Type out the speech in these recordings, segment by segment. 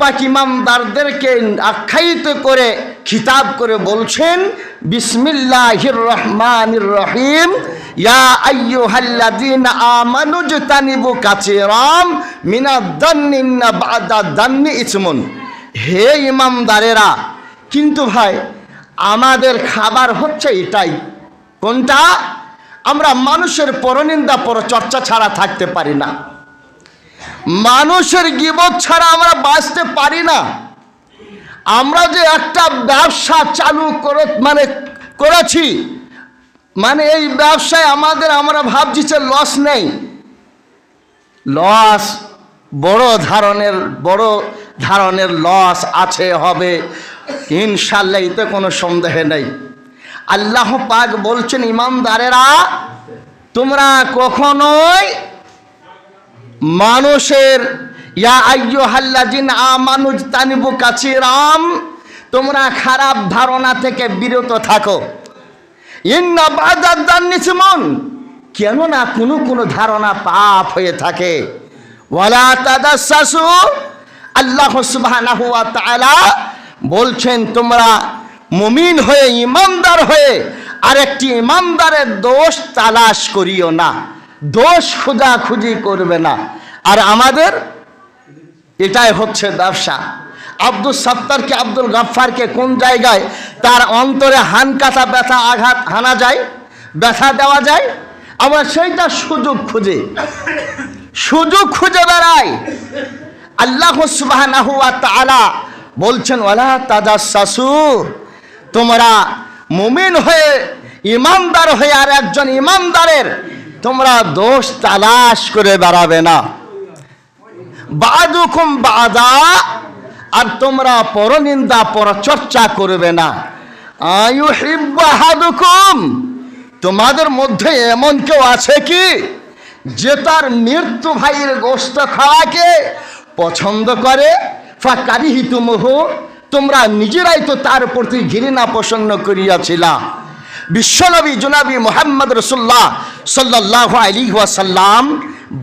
পাক ইমামদারদেরকে আখ্যায়িত করে, খিতাব করে বলছেন বিসমিল্লাহির রহমানির রহিম হে ইমামদারেরা, কিন্তু ভাই, আমাদের খাবার হচ্ছে এটাই। কোনটা? আমরা মানুষের পরনিন্দা পরচর্চা ছাড়া থাকতে পারি না। মানুষের গিবত ছাড়া আমরা বাঁচতে পারি না। আমরা যে একটা ব্যবসা চালু করে মানে করেছি মানে এই ব্যবসায় আমাদের, আমরা ভাবছি যে লস নেই। লস বড় ধরনের বড় ধরনের লস আছে, হবে। ইনশাল্লাহ, এতে কোনো সন্দেহ নেই। আল্লাহ পাক বলছেন ইমামদারেরা তোমরা কখনোই মানুষের, ইয়া আমানুজ তানিবু তোমরা খারাপ ধারণা থেকে বিরত থাকো। কেননা কোনো কোনো ধারণা পাপ হয়ে থাকে। আল্লাহ বলছেন, তোমরা মুমিন হয়ে, ইমানদার হয়ে, আরেকটি ইমানদারের দোষ তালাশ করিও না। দোষ খোঁজাখুঁজি করবে না। আর আমাদের এটাই হচ্ছে ব্যবসা। আব্দুল সত্তারকে, আব্দুল গাফফারকে কোন জায়গায় তার অন্তরে হান কাটা ব্যথা আঘাত হানা যায়, ব্যথা দেওয়া যায় আবার সেইটা সুযোগ খুঁজে। সুযোগ খুঁজে বেড়ায় আল্লাহ তাআলা বলছেন, ওয়ালা তাজাসসু তোমরা মুমিন হয়ে, ইমানদার হয়ে আর একজন ইমানদারের তোমরা দোষ তালাশ করে বেড়াবে না। বাদুকুম বাদা, আর তোমরা পরনিন্দা পরচর্চা করবে না। আয়ুহিব্বাহাদুকুম তোমাদের মধ্যে এমন কেউ আছে কি, যে তার মৃত্যু ভাইয়ের গোস্ত খাওয়াকে পছন্দ করে? হিতুমহ তোমরা নিজেরাই তো তার প্রতি ঘৃণা প্রসন্ন করিয়াছিলা। বিশ্বনবী জুনাবি মোহাম্মদ রসুল্লাহ সাল্লাহ আলী ওয়াসাল্লাম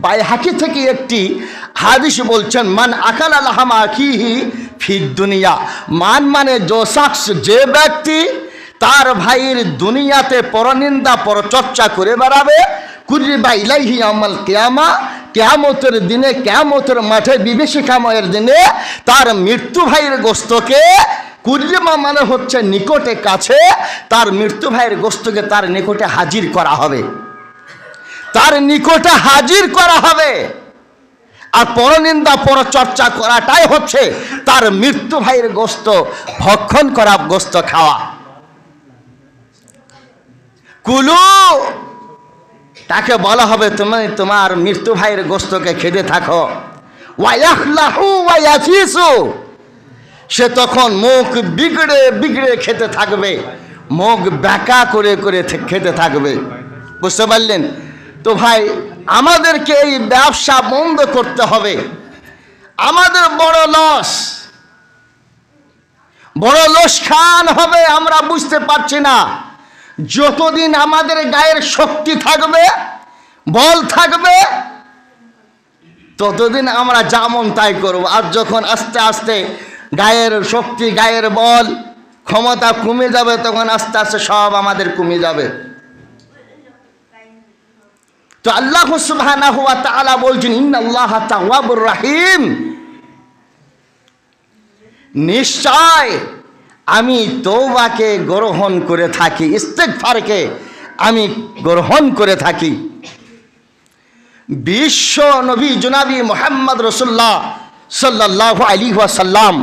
বাইহাকি থেকে একটি হাদিস বলছেন, মান আকাল আলহাম আখিহি ফির দুনিয়া। মান মানে যে শখস যে ব্যক্তি তার ভাইয়ের দুনিয়াতে পরনিন্দা, পরচর্চা করে বেড়াবে। কুরিবা ইলাইহি আমাল কেয়ামা, কেয়ামতের দিনে, কেয়ামতের মাঠে, বিভীষিকাময়ের দিনে তার মৃত্যু ভাইয়ের গোস্তকে কুরিমা মানে হচ্ছে নিকটে কাছে, তার মৃত্যু ভাইয়ের গোস্তকে তার নিকটে হাজির করা হবে। তার নিকটে হাজির করা হবে। আর পরনিন্দা পরচর্চা করাটাই হচ্ছে তার মৃত্যু ভাইয়ের গোস্ত, ভক্ষণ করা গোস্ত খাওয়া। কুলু, তাকে বলা হবে, তুমি তোমার মৃত্যু ভাইয়ের গোস্তকে খেতে থাকো। ওয়াইয়াহলাহু ওয়াইয়াফিসু। সে তখন মুখ বিগড়ে বিগড়ে খেতে থাকবে। মুখ ব্যাকা করে করে খেতে থাকবে। বুঝতে পারলেন? তো ভাই, আমাদেরকে এই ব্যবসা বন্ধ করতে হবে। আমাদের বড় লস। বড় লোসখান হবে, আমরা বুঝতে পারছি না। যতদিন আমাদের গায়ের শক্তি থাকবে, বল থাকবে, ততদিন আমরা যেমন তাই করব। আর যখন আস্তে আস্তে গায়ের শক্তি, গায়ের বল, ক্ষমতা কমে যাবে, তখন আস্তে আস্তে সব আমাদের কমে যাবে। তো আল্লাহ সুবহানাহু ওয়া তাআলা বলছেন, ইন্নাল্লাহ তাওয়াবুর রাহিম। নিশ্চয় আমি তৌবাকে গ্রহণ করে থাকি, ইস্তেগফারকে আমি গ্রহণ করে থাকি। বিশ্ব নবী জুনাবি মোহাম্মদ রসুল্লাহ সাল্লাহ আলী সাল্লাম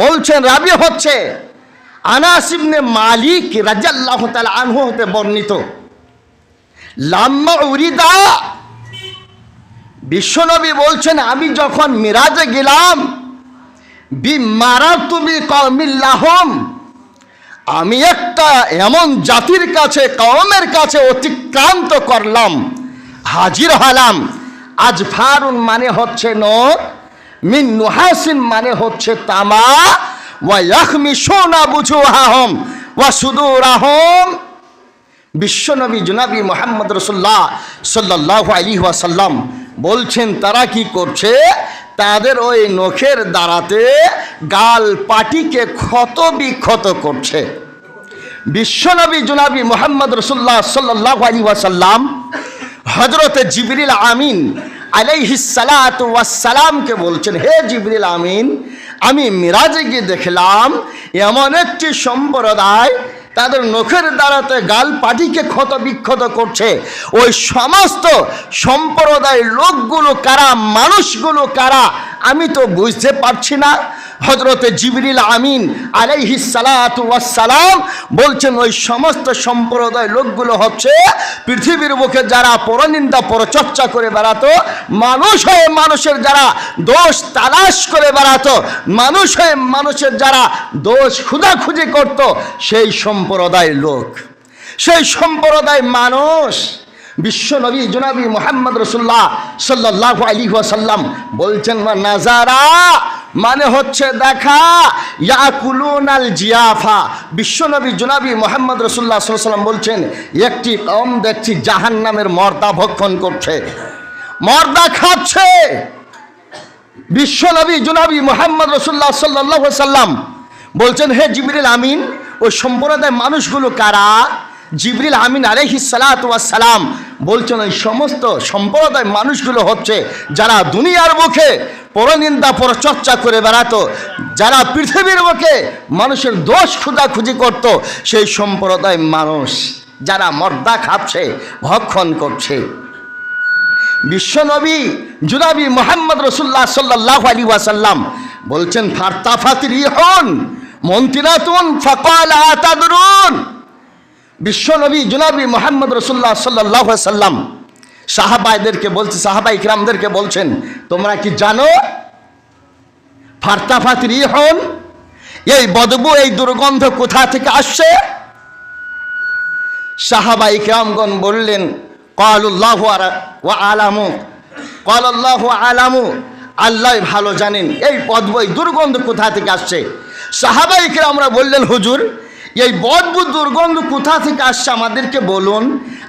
বলছেন রাবি হচ্ছে আনাসিবনে মালিক রাজাল্লাহ তাল আনহু হতে বর্ণিত। লাম্মা উরিদা, বিশ্বনবী বলছেন, আমি যখন মিরাজে গেলাম বিমারা তুমি কমিল্লাহম আমি একটা এমন জাতির কাছে, কওমের কাছে অতিক্রান্ত করলাম, হাজির হলাম। আজ ফারুন মানে হচ্ছে নোর। মিন নুহাসিন মানে হচ্ছে তামা, ওয়া সোনা বুঝু আহম ওয়া সুদুর আহম বিশ্বনবী জুনাবি মোহাম্মদ রসুল্লাহ সাল্লাহ আলী ওয়াসাল্লাম বলছেন, তারা কি করছে? তাদের ওই নখের দ্বারাতে গাল পাটিকে ক্ষত বিক্ষত করছে। বিশ্বনবী জুনাবি মোহাম্মদ রসুল্লাহ সাল্লাহ আলী ওয়াসাল্লাম হজরত জিবরিল আমিন আলাইহিসালাত ওয়াসালামকে বলছেন, হে জিবরিল আমিন, আমি মিরাজে গিয়ে দেখলাম, এমন একটি সম্প্রদায় তাদের নখের দ্বারাতে গাল পাটিকে ক্ষত বিক্ষত করছে। ওই সমস্ত সম্প্রদায়ের লোকগুলো কারা, মানুষগুলো কারা আমি তো বুঝতে পারছি না। হজরতে জিবরিল আমিন আলাইহি ওয়াসসালাম বলছেন, ওই সমস্ত সম্প্রদায় লোকগুলো হচ্ছে পৃথিবীর বুকে যারা পরনিন্দা, পরচর্চা করে বেড়াতো, মানুষ হয়ে মানুষের যারা দোষ তালাশ করে বেড়াতো, মানুষ হয়ে মানুষের যারা দোষ খুঁজাখুঁজি করত, সেই সম্প্রদায় লোক, সেই সম্প্রদায় মানুষ বিশ্বনবী জুনাবি মোহাম্মদ রসুল্লাহ সাল্লাহ আলী ওয়াসাল্লাম বলছেন, "মা নাজারা মানে হচ্ছে দেখা ইয়াকুলুন আল জিয়াফা বিশ্বনবী জুনাবি মোহাম্মদ রসুল্লাহ সাল্লাম বলছেন, একটি কম দেখছি জাহান নামের মর্দা ভক্ষণ করছে, মর্দা খাচ্ছে। বিশ্বনবী জুনাবি মোহাম্মদ রসুল্লাহ সাল্লাহ সাল্লাম বলছেন, হে জিবরিল আমিন, ওই সম্প্রদায় মানুষগুলো কারা? জিবরিল আমিন আলহি সালাম বলছেন ওই সমস্ত সম্প্রদায় মানুষগুলো হচ্ছে যারা দুনিয়ার মুখে পরনিন্দা, পরচর্চা করে বেড়াতো, যারা পৃথিবীর মুখে মানুষের দোষ খুঁজাখুঁজি করত, সেই সম্প্রদায় মানুষ যারা মর্দা খাচ্ছে ভক্ষণ করছে। বিশ্বনবী জুনাবি মোহাম্মদ রসুল্লাহ সাল্লাহ আলী ওয়াসাল্লাম বলছেন ফার্তাফাতির হন মন্ত্রীনাতুন ফকাল আতাদরুন। বিশ্বনবী জুনাবি মোহাম্মদ রসুল্লাহ সাল্লাহ সাল্লাম। সাহাবাইদেরকে বলছে সাহাবা ইকরামদেরকে বলছেন, তোমরা কি জানো? ফার্তাফাতির হন এই বদবু, এই দুর্গন্ধ কোথা থেকে আসছে? সাহাবা ইকরামগণ বললেন, কলুল্লাহ আলামু কল্লাহ আলামু আল্লাহ ভালো জানেন, এই পদবই দুর্গন্ধ কোথা থেকে আসছে? সাহাবাইকে আমরা বললেন, হুজুর এই বদবু দুর্গন্ধ কোথা থেকে আসছে আমাদেরকে বলুন?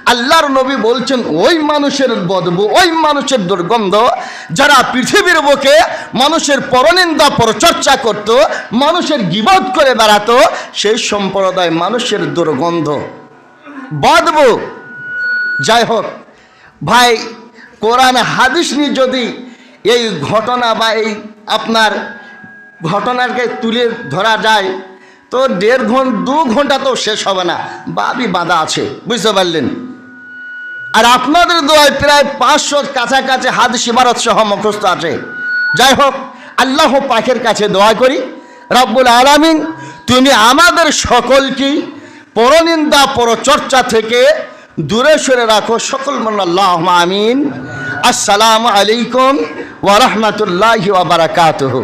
আল্লাহর নবী বলছেন, ওই মানুষের বদবু, ওই মানুষের দুর্গন্ধ, যারা পৃথিবীর বুকে মানুষের পরনিন্দা পরচর্চা করত, মানুষের গিবত করে বেড়াতো, সেই সম্প্রদায় মানুষের দুর্গন্ধ। বদবু, যাই হোক, ভাই, কোরআন হাদিস নিয়ে যদি এই ঘটনা বা এই আপনার ঘটনাকে তুলে ধরা যায় তো দেড় ঘণ্টা দু ঘণ্টা তো শেষ হবে না। বাবি বাঁধা আছে, বুঝতে পারলেন? আর আপনাদের দোয়ায় প্রায় পাঁচশোর কাছাকাছি হাদিস ইমারত সহ মুখস্থ আছে। যাই হোক, আল্লাহ পাখের কাছে দোয়া করি। রব্বুল আলামিন তুমি আমাদের সকলকেই পরনিন্দা, পরচর্চা থেকে দূরে সরে রাখো। সকল মন আল্লাহ আমিন। আসসালামু আলাইকুম ওয়া বারাকাতুহু।